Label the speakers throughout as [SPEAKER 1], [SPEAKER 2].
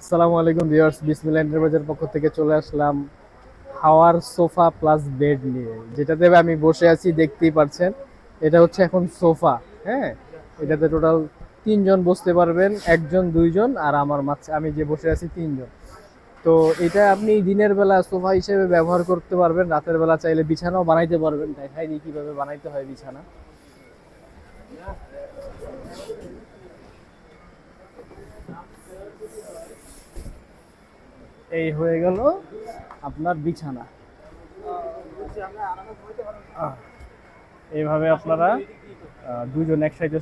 [SPEAKER 1] আসসালামু আলাইকুম ভিউয়ার্স, বিসমিল্লাহ এন্টারপ্রাইজের পক্ষ থেকে চলে আসলাম হাওয়ার সোফা প্লাস বেড নিয়ে। যেটাতে আমি বসে আছি, দেখতেই পারছেন, এটা হচ্ছে এখন সোফা হ্যাঁ? এটাতে টোটাল তিনজন বসতে পারবেন, একজন, দুইজন, আর আমার মাঝে আমি যে বসে আছি, তিনজন। তো এটা আপনি দিনের বেলা সোফা হিসেবে ব্যবহার করতে পারবেন, রাতের বেলা চাইলে বিছানাও বানাইতে পারবেন। দেখাই দিই কীভাবে বানাইতে হয় বিছানা। এই হয়ে গেল আপনার বিছানা। এইভাবে আপনারা দুজন একসাথে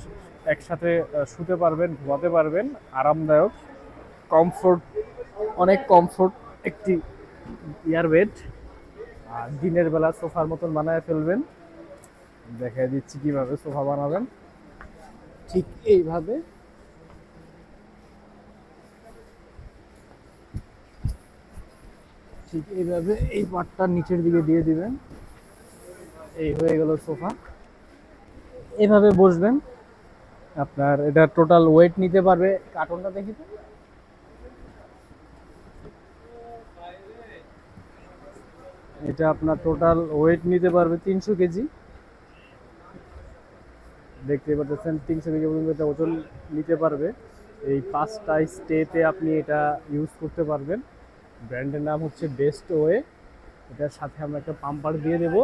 [SPEAKER 1] একসাথে শুতে পারবেন, ঘুমাতে পারবেন। আরামদায়ক কমফোর্ট অনেক কমফোর্ট একটি বেড আর দিনের বেলা সোফার মতন বানায় ফেলবেন। দেখাই দিচ্ছি কীভাবে সোফা বানাবেন। ঠিক এইভাবে ঠিক এইভাবে এই পাটটা নিচের দিকে দিয়ে দিবেন। এই হয়ে গেল সোফা। এভাবে বসবেন। আপনার এটা টোটাল ওয়েট নিতে পারবে। কার্টনটা দেখি তো। এটা আপনার টোটাল ওয়েট নিতে পারবে তিনশো কেজি। দেখতে পাচ্ছেন, তিনশো কেজি পর্যন্ত এটা ওজন নিতে পারবে। এই পাঁচটা স্টেতে আপনি এটা ইউজ করতে পারবেন। ব্র্যান্ডের নাম হচ্ছে বেস্ট ওয়ে এটার সাথে আমরা একটা পাম্পার দিয়ে দেবো।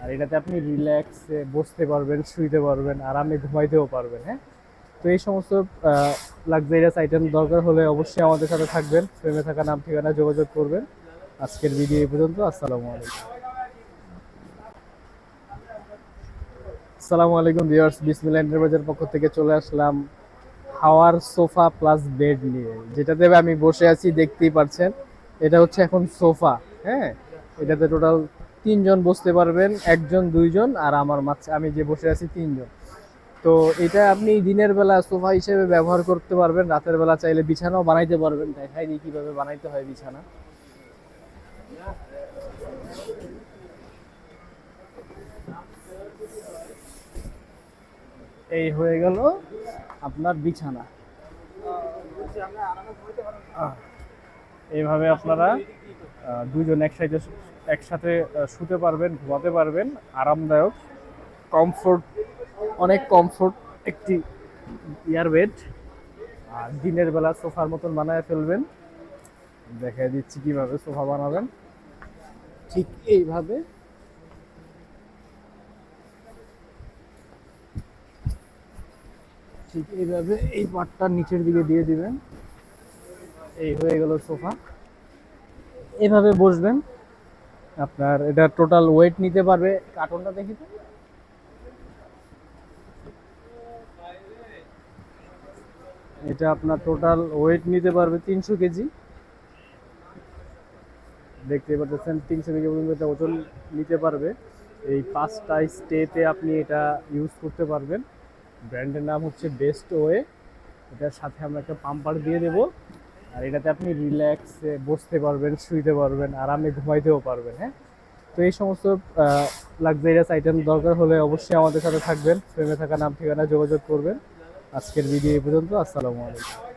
[SPEAKER 1] আর এটাতে আপনি রিল্যাক্সে বসতে পারবেন, শুইতে পারবেন, আরামে ঘুমাইতেও পারবেন হ্যাঁ? তো এই সমস্ত লাক্সারিয়াস আইটেম দরকার হলে অবশ্যই আমাদের সাথে থাকবেন। ফ্রেমে থাকা নাম ঠিকানা যোগাযোগ করবেন। আজকের ভিডিও এই পর্যন্ত। আসসালামু আলাইকুম। আসসালামু আলাইকুম ভিউয়ার্স বিসমিল্লাহ এন্টারপ্রাইজের পক্ষ থেকে চলে আসলাম হাওয়ার সোফা প্লাস বেড নিয়ে। যেটাতে আমি বসে আছি, দেখতেই পাচ্ছেন এটা হচ্ছে এখন সোফা হ্যাঁ? এটাতে টোটাল তিনজন বসতে পারবেন একজন দুইজন আর আমার মাঝে আমি যে বসে আছি তিনজন। তো এটা আপনি দিনের বেলা সোফা হিসেবে ব্যবহার করতে পারবেন রাতের বেলা চাইলে বিছানাও বানাইতে পারবেন। দেখাই দিই কীভাবে বানাইতে হয় বিছানা। এই হয়ে গেল আপনার বিছানা। আহ, এইভাবে আপনারা দুজন একসাথে একসাথে শুতে পারবেন, ঘুমাতে পারবেন। আরামদায়ক কমফোর্ট অনেক কমফোর্ট একটি ইয়ার বেড আর দিনের বেলা সোফার মতন বানায় ফেলবেন। দেখাই দিচ্ছি কীভাবে সোফা বানাবেন। ঠিক এইভাবে। ঠিক এইভাবে এই পাটটা নিচের দিকে দিয়ে দিবেন। এই হয়ে গেল সোফা। এভাবে বসবেন। আপনার এটা টোটাল ওয়েট নিতে পারবে। কার্টনটা দেখি তো। এটা আপনার টোটাল ওয়েট নিতে পারবে তিনশো কেজি। দেখতে পাচ্ছেন, তিনশো কেজি পর্যন্ত এটা ওজন নিতে পারবে। এই পাঁচটা স্টেতে আপনি এটা ইউজ করতে পারবেন। ব্র্যান্ডের নাম হচ্ছে বেস্ট ওয়ে এটার সাথে আমরা একটা পাম্পার দিয়ে দেবো। আর এটাতে আপনি রিল্যাক্সে বসতে পারবেন, শুইতে পারবেন, আরামে ঘুমাইতেও পারবেন হ্যাঁ? তো এই সমস্ত লাক্সারিয়াস আইটেম দরকার হলে অবশ্যই আমাদের সাথে থাকবেন। ফ্রেমে থাকা নাম ঠিকানা যোগাযোগ করবেন। আজকের ভিডিও এই পর্যন্ত। আসসালামু আলাইকুম।